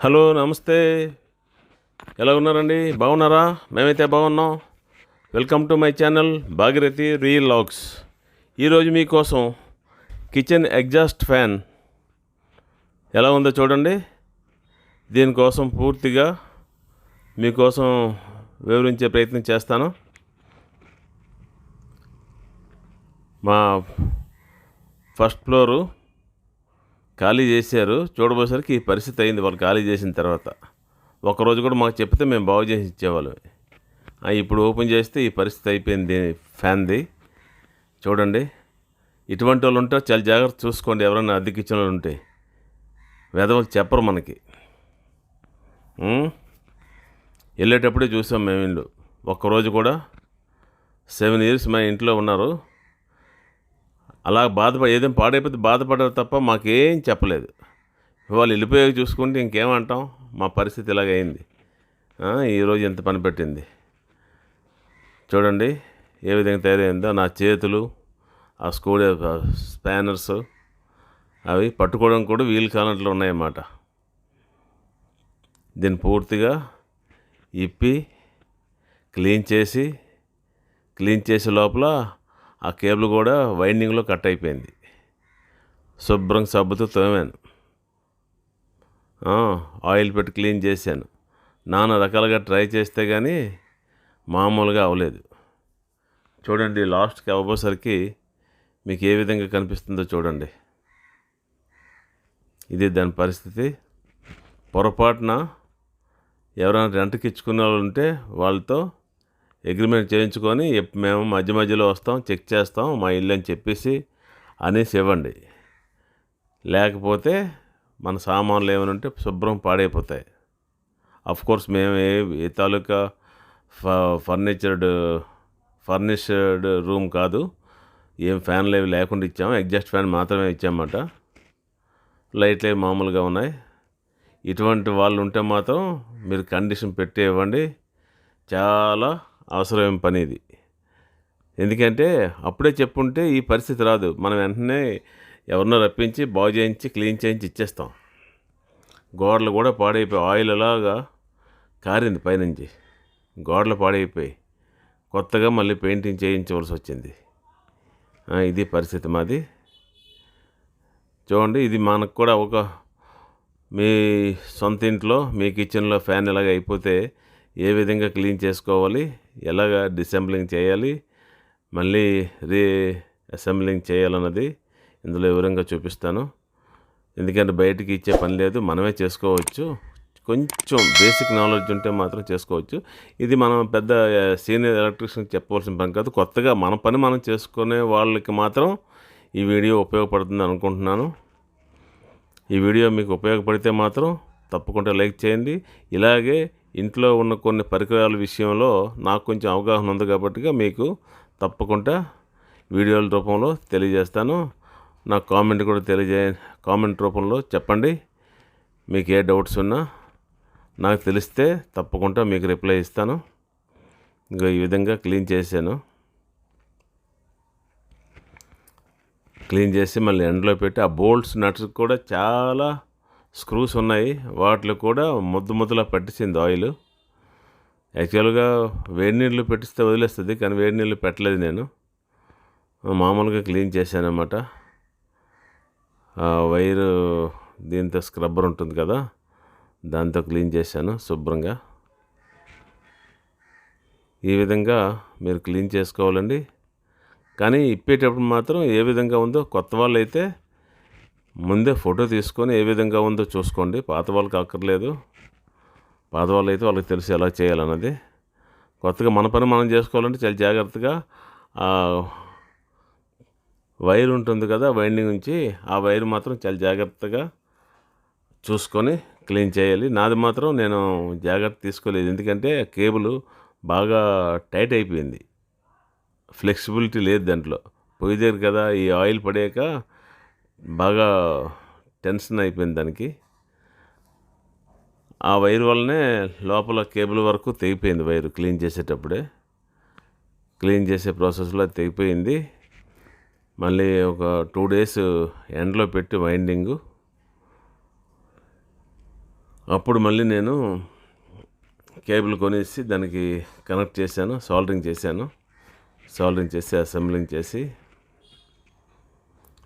Hello నమస్తే. ఎలా ఉన్నారండి? బాగున్నారా? మేమైతే బాగున్నాం. Welcome to my channel Bhagirathi real logs ఈరోజు మీకోసం కిచెన్ ఎగ్జాస్ట్ ఫ్యాన్ ఎలా ఉందో చూడండి. దీనికోసం పూర్తిగా మీకోసం వివరించే ప్రయత్నం చేస్తాను. మా ఫస్ట్ ఫ్లోరు ఖాళీ చేశారు చూడబోసరికి ఈ పరిస్థితి అయింది వాళ్ళు ఖాళీ చేసిన తర్వాత. ఒకరోజు కూడా మాకు చెప్తే మేము బాగు చేసి ఇచ్చేవాళ్ళం. ఇప్పుడు ఓపెన్ చేస్తే ఈ పరిస్థితి అయిపోయింది ఫ్యాన్ది. చూడండి. ఇటువంటి వాళ్ళు ఉంటే చాలా జాగ్రత్త చూసుకోండి ఎవరైనా అద్దెకి ఇచ్చిన వాళ్ళు ఉంటే. వెధవలు చెప్పరు మనకి. వెళ్ళేటప్పుడే చూసాం మేము ఇల్లు. ఒక్కరోజు కూడా సెవెన్ ఇయర్స్ మా ఇంట్లో ఉన్నారు. అలా బాధపడి ఏదైనా పాడైపోతే బాధపడరు తప్ప మాకేం చెప్పలేదు. వాళ్ళు వెళ్ళిపోయాక చూసుకుంటే ఇంకేమంటాం? మా పరిస్థితి ఇలాగైంది ఈరోజు ఎంత పని పెట్టింది? చూడండి ఏ విధంగా తయారైందో. నా చేతులు ఆ స్కూల్ స్పానర్స్ అవి పట్టుకోవడం కూడా వీలు కానట్లు ఉన్నాయన్నమాట. దీన్ని పూర్తిగా ఇప్పి క్లీన్ చేసి క్లీన్ చేసే లోపల ఆ కేబుల్ కూడా వైండింగ్లో కట్ అయిపోయింది. శుభ్రం సబ్బుతో తోమాను. ఆయిల్ పెట్టి క్లీన్ చేశాను. నానా రకాలుగా ట్రై చేస్తే కానీ మామూలుగా అవ్వలేదు. చూడండి లాస్ట్కి అవ్వబోసరికి మీకు ఏ విధంగా కనిపిస్తుందో చూడండి. ఇది దాని పరిస్థితి. పొరపాటున ఎవరైనా రెంట్కి ఇచ్చుకున్న వాళ్ళు ఉంటే వాళ్ళతో అగ్రిమెంట్ చేయించుకొని మేము మధ్య మధ్యలో వస్తాం చెక్ చేస్తాం మా ఇల్లు అని చెప్పేసి అనేసి ఇవ్వండి. లేకపోతే మన సామాన్లు ఏమైనా ఉంటే శుభ్రం పాడైపోతాయి. అఫ్ కోర్స్ మేము ఏ ఏ తాలూకా ఫ ఫర్నిచర్డ్ ఫర్నిష్డ్ రూమ్ కాదు. ఏం ఫ్యాన్లు ఏవి లేకుండా ఇచ్చాము. ఎగ్జాస్ట్ ఫ్యాన్ మాత్రమే ఇచ్చామన్నమాట. లైట్లు ఏవి మామూలుగా ఉన్నాయి. ఇటువంటి వాళ్ళు ఉంటే మాత్రం మీరు కండిషన్ పెట్టి ఇవ్వండి. చాలా అవసరమైన పని ఇది ఎందుకంటే అప్పుడే చెప్పుంటే ఈ పరిస్థితి రాదు. మనం వెంటనే ఎవరినో రప్పించి బాగు చేయించి క్లీన్ చేయించి ఇచ్చేస్తాం. గోడలు కూడా పాడైపోయి ఆయిల్ అలాగా కారింది పైనుంచి. గోడలు పాడైపోయి కొత్తగా మళ్ళీ పెయింటింగ్ చేయించవలసి వచ్చింది. ఇది పరిస్థితి మాది. చూడండి ఇది మనకు కూడా ఒక మీ సొంత ఇంట్లో మీ కిచెన్లో ఫ్యాన్ ఇలాగ అయిపోతే ఏ విధంగా క్లీన్ చేసుకోవాలి ఎలాగ డిసెంబ్లింగ్ చేయాలి మళ్ళీ రీ అసెంబ్లింగ్ చేయాలన్నది ఇందులో వివరంగా చూపిస్తాను. ఎందుకంటే బయటికి ఇచ్చే పని లేదు మనమే చేసుకోవచ్చు. కొంచెం బేసిక్ నాలెడ్జ్ ఉంటే మాత్రం చేసుకోవచ్చు. ఇది మనం పెద్ద సీనియర్ ఎలక్ట్రీషియన్ చెప్పవలసిన పని కాదు. కొత్తగా మన పని మనం చేసుకునే వాళ్ళకి మాత్రం ఈ వీడియో ఉపయోగపడుతుంది అనుకుంటున్నాను. ఈ వీడియో మీకు ఉపయోగపడితే మాత్రం తప్పకుండా లైక్ చేయండి. ఇలాగే ఇంట్లో ఉన్న కొన్ని పరికరాల విషయంలో నాకు కొంచెం అవగాహన ఉంది కాబట్టి మీకు తప్పకుండా వీడియోల రూపంలో తెలియజేస్తాను. నాకు కామెంట్ కూడా తెలియజే కామెంట్ రూపంలో చెప్పండి. మీకు ఏ డౌట్స్ ఉన్నా నాకు తెలిస్తే తప్పకుండా మీకు రిప్లై ఇస్తాను. ఇంకా ఈ విధంగా క్లీన్ చేశాను. క్లీన్ చేసి మళ్ళీ ఎండలో పెట్టి ఆ బోల్ట్స్ నట్స్ కూడా చాలా స్క్రూస్ ఉన్నాయి. వాటిలో కూడా ముద్దు ముద్దలా పట్టించింది ఆయిల్ యాక్చువల్గా వేడి నీళ్ళు పెట్టిస్తే వదిలేస్తుంది కానీ వేడి నీళ్ళు పెట్టలేదు నేను. మామూలుగా క్లీన్ చేశానమాట వైరు దీంతో స్క్రబ్బర్ ఉంటుంది కదా దాంతో క్లీన్ చేశాను శుభ్రంగా. ఈ విధంగా మీరు క్లీన్ చేసుకోవాలండి. కానీ ఇప్పేటప్పుడు మాత్రం ఏ విధంగా ఉందో కొత్త వాళ్ళు అయితే ముందే ఫోటో తీసుకొని ఏ విధంగా ఉందో చూసుకోండి. పాత వాళ్ళకి అక్కర్లేదు. పాత వాళ్ళు అయితే వాళ్ళకి తెలిసి ఎలా చేయాలన్నది. కొత్తగా మన పని మనం చేసుకోవాలంటే చాలా జాగ్రత్తగా వైర్ ఉంటుంది కదా వైండింగ్ నుంచి ఆ వైర్ మాత్రం చాలా జాగ్రత్తగా చూసుకొని క్లీన్ చేయాలి. నాది మాత్రం నేను జాగ్రత్త తీసుకోలేదు. ఎందుకంటే కేబుల్ బాగా టైట్ అయిపోయింది. ఫ్లెక్సిబిలిటీ లేదు దాంట్లో. పొయ్యి దగ్గర కదా ఈ ఆయిల్ పడాక బాగా టెన్షన్ అయిపోయింది దానికి. ఆ వైర్ వల్లనే లోపల కేబుల్ వరకు తెగిపోయింది వైరు క్లీన్ చేసేటప్పుడే. క్లీన్ చేసే ప్రాసెస్లో తెగిపోయింది. మళ్ళీ ఒక టూ డేస్ ఎండలో పెట్టి వైండింగు. అప్పుడు మళ్ళీ నేను కేబుల్ కొనేసి దానికి కనెక్ట్ చేశాను సాల్డరింగ్ చేశాను. సాల్డరింగ్ చేసి అసెంబ్లింగ్ చేసి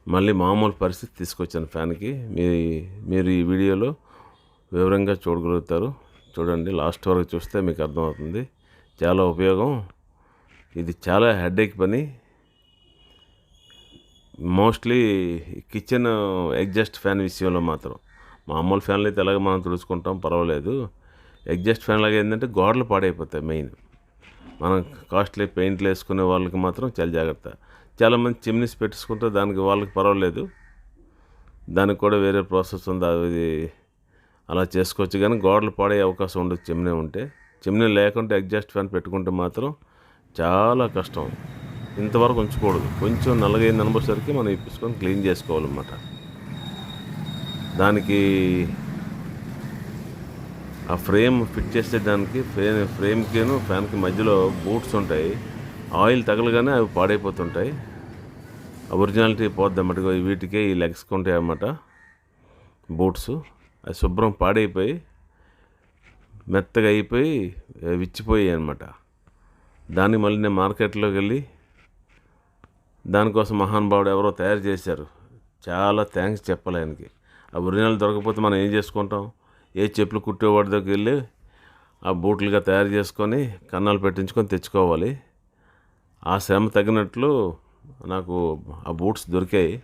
మళ్ళీ మామూలు పరిస్థితి తీసుకొచ్చాను ఫ్యాన్కి. మీ మీరు ఈ వీడియోలో వివరంగా చూడగలుగుతారు. చూడండి లాస్ట్ వరకు చూస్తే మీకు అర్థమవుతుంది. చాలా ఉపయోగం. ఇది చాలా హెడేక్ పని. మోస్ట్లీ కిచెన్ ఎగ్జాస్ట్ ఫ్యాన్ విషయంలో మాత్రం. మామూలు ఫ్యాన్లు అయితే ఎలాగ మనం తుడుచుకుంటాం పర్వాలేదు. ఎగ్జాస్ట్ ఫ్యాన్ లాగా ఏంటంటే గోడలు పాడైపోతాయి మెయిన్. మనం కాస్ట్లీ పెయింట్లు వేసుకునే వాళ్ళకి మాత్రం చాలా జాగ్రత్త. చాలామంది చిమ్నీస్ పెట్టుకుంటే దానికి వాళ్ళకి పర్వాలేదు. దానికి కూడా వేరే ప్రాసెస్ ఉంది. అది అలా చేసుకోవచ్చు. కానీ గోడలు పాడే అవకాశం ఉండదు చిమ్నీ ఉంటే. చిమ్నీ లేకుంటే ఎగ్జాస్ట్ ఫ్యాన్ పెట్టుకుంటే మాత్రం చాలా కష్టం. ఇంతవరకు ఉంచకూడదు. కొంచెం నల్లగైంది అనుభవసరికి మనం ఇప్పించుకొని క్లీన్ చేసుకోవాలన్నమాట. దానికి ఆ ఫ్రేమ్ ఫిట్ చేసే దానికి ఫ్రేమ్ ఫ్రేమ్కిను ఫ్యాన్కి మధ్యలో బూట్స్ ఉంటాయి. ఆయిల్ తగలగానే అవి పాడైపోతుంటాయి. ఒరిజినాలిటీ పోద్ది అన్నట్టుగా వీటికే ఈ లెగ్స్ ఉంటాయి అన్నమాట. బూట్స్. అది శుభ్రం పాడైపోయి మెత్తగా అయిపోయి విచ్చిపోయాయి అనమాట దాన్ని మళ్ళీ నేను మార్కెట్లోకి వెళ్ళి దానికోసం మహానుభావుడు ఎవరో తయారు చేశారు. చాలా థ్యాంక్స్ చెప్పాలి ఆయనకి. ఆ ఒరిజినల్ దొరకకపోతే మనం ఏం చేసుకుంటాం? ఏ చెప్పులు కుట్టేవాడి దగ్గరికి వెళ్ళి ఆ బూట్లుగా తయారు చేసుకొని కన్నాలు పెట్టించుకొని తెచ్చుకోవాలి. ఆ శ్రమ తగినట్లు నాకు ఆ బూట్స్ దొరికాయి.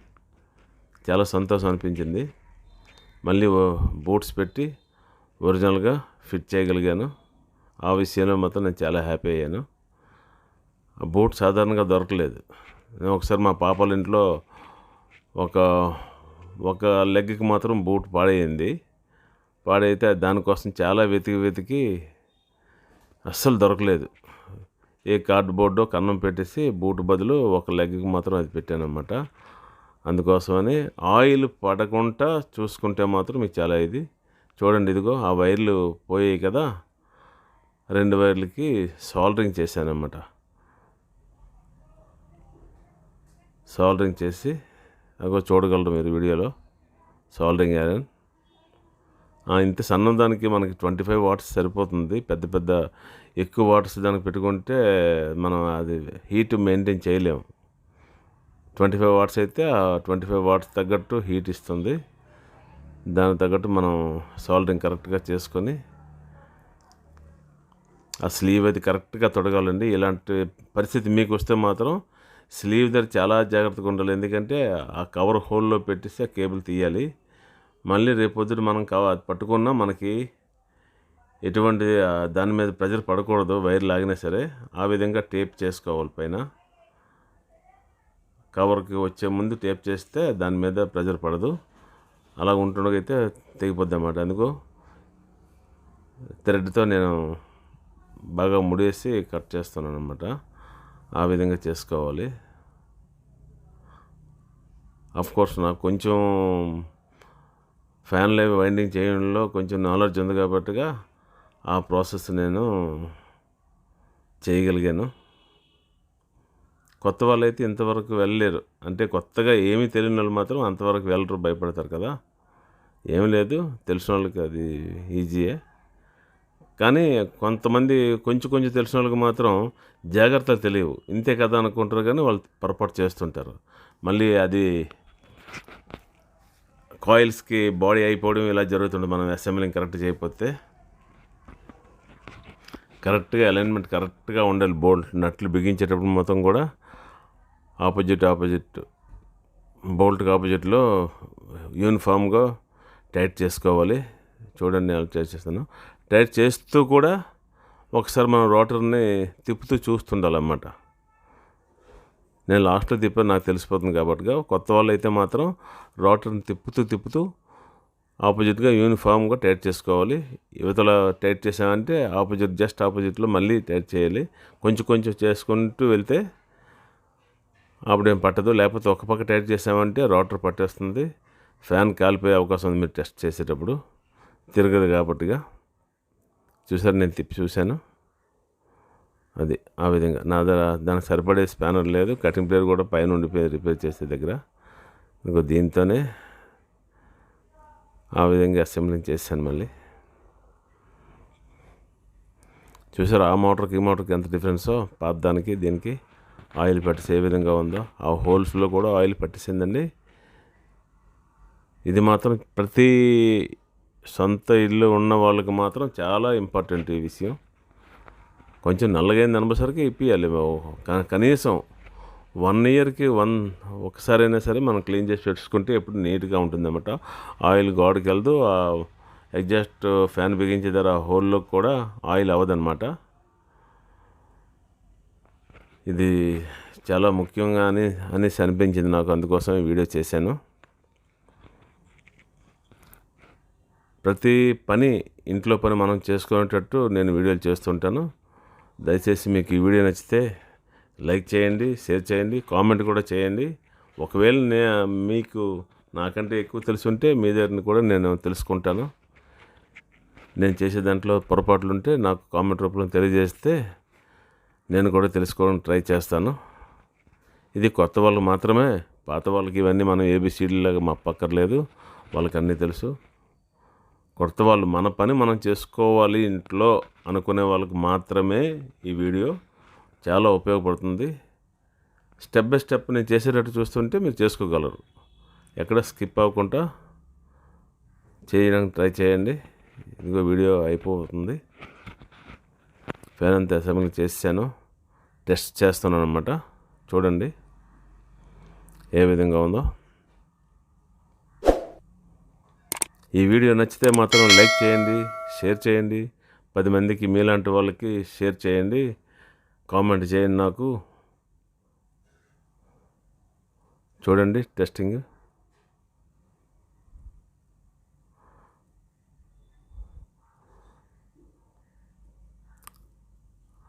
చాలా సంతోషం అనిపించింది. మళ్ళీ బూట్స్ పెట్టి ఒరిజినల్గా ఫిట్ చేయగలిగాను. ఆ విషయంలో మాత్రం నేను చాలా హ్యాపీ అయ్యాను. ఆ బూట్ సాధారణంగా దొరకలేదు. నేను ఒకసారి మా పాపల ఇంట్లో ఒక ఒక లెగ్కి మాత్రం బూట్ పాడైంది. పాడైతే దానికోసం చాలా వెతికి వెతికి అస్సలు దొరకలేదు. ఏ కార్డ్బోర్డో కన్నం పెట్టేసి బూట్ బదులు ఒక లెగ్కి మాత్రం అది పెట్టానమాట అందుకోసమని ఆయిల్ పడకుండా చూసుకుంటే మాత్రం మీకు చాలా ఇది. చూడండి ఇదిగో ఆ వైర్లు పోయాయి కదా. రెండు వైర్లకి సాల్డరింగ్ చేశానమాట సాల్డరింగ్ చేసి అగో చూడగలరు మీరు వీడియోలో. సాల్డరింగ్ ఐరన్ ఇంత సన్నం దానికి మనకి ట్వంటీ ఫైవ్ వాట్స్ సరిపోతుంది. పెద్ద పెద్ద ఎక్కువ వాట్స్ దానికి పెట్టుకుంటే మనం అది హీట్ మెయింటైన్ చేయలేము. ట్వంటీ ఫైవ్ వాట్స్ అయితే ఆ ట్వంటీ ఫైవ్ వాట్స్ తగ్గట్టు హీట్ ఇస్తుంది. దానికి తగ్గట్టు మనం సాల్డరింగ్ కరెక్ట్గా చేసుకొని ఆ స్లీవ్ అయితే కరెక్ట్గా తొడగాలండి. ఇలాంటి పరిస్థితి మీకు వస్తే మాత్రం స్లీవ్ దగ్గర చాలా జాగ్రత్తగా ఉండాలి. ఎందుకంటే ఆ కవర్ హోల్లో పెట్టేసి ఆ కేబుల్ తీయాలి. మళ్ళీ రేపొద్దున మనం కావ అది పట్టుకున్నా మనకి ఎటువంటి దాని మీద ప్రెజర్ పడకూడదు వైర్ లాగినా సరే. ఆ విధంగా టేప్ చేసుకోవాలి పైన. కవర్కి వచ్చే ముందు టేప్ చేస్తే దాని మీద ప్రెజర్ పడదు. అలా ఉంటుండగైతే తెగిపోద్ది అన్నమాట అందుకు థ్రెడ్తో నేను బాగా ముడేసి కట్ చేస్తున్నాను అనమాట ఆ విధంగా చేసుకోవాలి. అఫ్ కోర్స్ నాకు కొంచెం ఫ్యాన్ లైవ్ వైండింగ్ చేయడంలో కొంచెం నాలెడ్జ్ ఉంది కాబట్టిగా ఆ ప్రాసెస్ నేను చేయగలిగాను. కొత్త వాళ్ళు అయితే ఇంతవరకు వెళ్ళలేరు. అంటే కొత్తగా ఏమీ తెలియని వాళ్ళు మాత్రం అంతవరకు వెళ్ళరు భయపడతారు కదా. ఏమీ లేదు తెలిసిన వాళ్ళకి అది ఈజీయే కానీ కొంతమంది కొంచెం కొంచెం తెలిసిన వాళ్ళకి మాత్రం జాగ్రత్తలు తెలియవు. ఇంతే కదా అనుకుంటారు కానీ వాళ్ళు పొరపాటు చేస్తుంటారు. మళ్ళీ అది కాయిల్స్కి బాడీ అయిపోవడం ఇలా జరుగుతుంది మనం అసెంబ్లింగ్ కరెక్ట్ చేయకపోతే కరెక్ట్గా అలైన్మెంట్ కరెక్ట్గా ఉండాలి. బోల్ట్ నట్లు బిగించేటప్పుడు మొత్తం కూడా ఆపోజిట్ ఆపోజిట్ బోల్ట్కి ఆపోజిట్లో యూనిఫామ్గా టైట్ చేసుకోవాలి. చూడండి నేను టైట్ చేస్తాను. టైట్ చేస్తూ కూడా ఒకసారి మనం రోటర్ని తిప్పుతూ చూస్తుండాలన్నమాట. నేను లాస్ట్లో తిప్పాను నాకు తెలిసిపోతుంది కాబట్టి కొత్త వాళ్ళు అయితే మాత్రం రోటర్ని తిప్పుతూ తిప్పుతూ ఆపోజిట్గా యూనిఫామ్గా టైట్ చేసుకోవాలి. యువతల టైట్ చేసామంటే ఆపోజిట్ జస్ట్ ఆపోజిట్లో మళ్ళీ టైట్ చేయాలి. కొంచెం కొంచెం చేసుకుంటూ వెళ్తే అప్పుడేం పట్టదు. లేకపోతే ఒక పక్క టైట్ చేసామంటే రోటర్ పట్టేస్తుంది. ఫ్యాన్ కాలిపోయే అవకాశం ఉంది మీరు టెస్ట్ చేసేటప్పుడు. తిరగదు కాబట్టిగా. చూసారు నేను తిప్పి చూశాను. అది ఆ విధంగా. నా దగ్గర దానికి సరిపడే స్పానర్ లేదు. కటింగ్ ప్లేయర్ కూడా పైన ఉండిపోయి రిపేర్ చేసే దగ్గర. ఇంకో దీంతోనే ఆ విధంగా అసెంబ్లింగ్ చేశాను మళ్ళీ. చూసారు ఆ మోటార్కి ఈ మోటార్కి ఎంత డిఫరెన్సో? పాత దానికి దీనికి ఆయిల్ పట్టేసి ఏ విధంగా ఉందో. ఆ హోల్స్లో కూడా ఆయిల్ పట్టేసిందండి. ఇది మాత్రం ప్రతి సొంత ఇల్లు ఉన్న వాళ్ళకి మాత్రం చాలా ఇంపార్టెంట్ ఈ విషయం. కొంచెం నల్లగైంది అనబసరికి ఇప్పియాలి. కనీసం వన్ ఇయర్కి వన్ ఒకసారైనా సరే మనం క్లీన్ చేసి పెట్టుకుంటే ఎప్పుడు నీట్గా ఉంటుందన్నమాట. ఆయిల్ గోడకి వెళ్దు ఆ ఎగ్జాస్ట్ ఫ్యాన్ బిగించే ధర హోల్లో కూడా ఆయిల్ అవ్వదన్నమాట. ఇది చాలా ముఖ్యంగా అని అనేసి అనిపించింది నాకు. అందుకోసం వీడియో చేశాను. ప్రతి పని ఇంట్లో పని మనం చేసుకునేటట్టు నేను వీడియోలు చేస్తుంటాను. దయచేసి మీకు ఈ వీడియో నచ్చితే లైక్ చేయండి షేర్ చేయండి కామెంట్ కూడా చేయండి. ఒకవేళ నే మీకు నాకంటే ఎక్కువ తెలిసి ఉంటే మీ దగ్గరని కూడా నేను తెలుసుకుంటాను. నేను చేసే దాంట్లో పొరపాట్లు ఉంటే నాకు కామెంట్ రూపంలో తెలియజేస్తే నేను కూడా తెలుసుకోవడం ట్రై చేస్తాను. ఇది కొత్త వాళ్ళు మాత్రమే పాత వాళ్ళకి ఇవన్నీ మనం ఏబిసిడీలాగా మా పక్కర్లేదు వాళ్ళకి అన్నీ తెలుసు. కొత్త వాళ్ళు మన పని మనం చేసుకోవాలి ఇంట్లో అనుకునే వాళ్ళకి మాత్రమే ఈ వీడియో చాలా ఉపయోగపడుతుంది. స్టెప్ బై స్టెప్ నేను చేసేటట్టు చూస్తుంటే మీరు చేసుకోగలరు. ఎక్కడ స్కిప్ అవ్వకుండా చేయడానికి ట్రై చేయండి. ఇదిగో వీడియో అయిపోతుంది. ఫ్యాన్ అంత అసెంబ్లీ చేశాను టెస్ట్ చేస్తున్నాను అనమాట చూడండి ఏ విధంగా ఉందో. ఈ వీడియో నచ్చితే మాత్రం లైక్ చేయండి షేర్ చేయండి పది మందికి మీలాంటి వాళ్ళకి షేర్ చేయండి కామెంట్ చేయండి నాకు. చూడండి టెస్టింగ్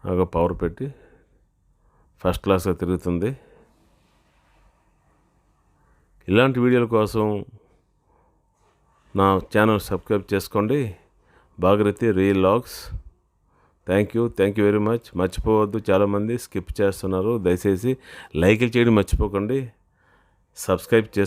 బాగా పవర్ పెట్టి ఫస్ట్ క్లాస్గా తిరుగుతుంది. ఇలాంటి వీడియోల కోసం నా ఛానల్ సబ్స్క్రైబ్ చేసుకోండి. Bhagirathi real logs thank you thank you very much మర్చిపోవద్దు చాలామంది స్కిప్ చేస్తున్నారు. దయచేసి లైక్ చేయడం మర్చిపోకండి. సబ్స్క్రైబ్ చేసు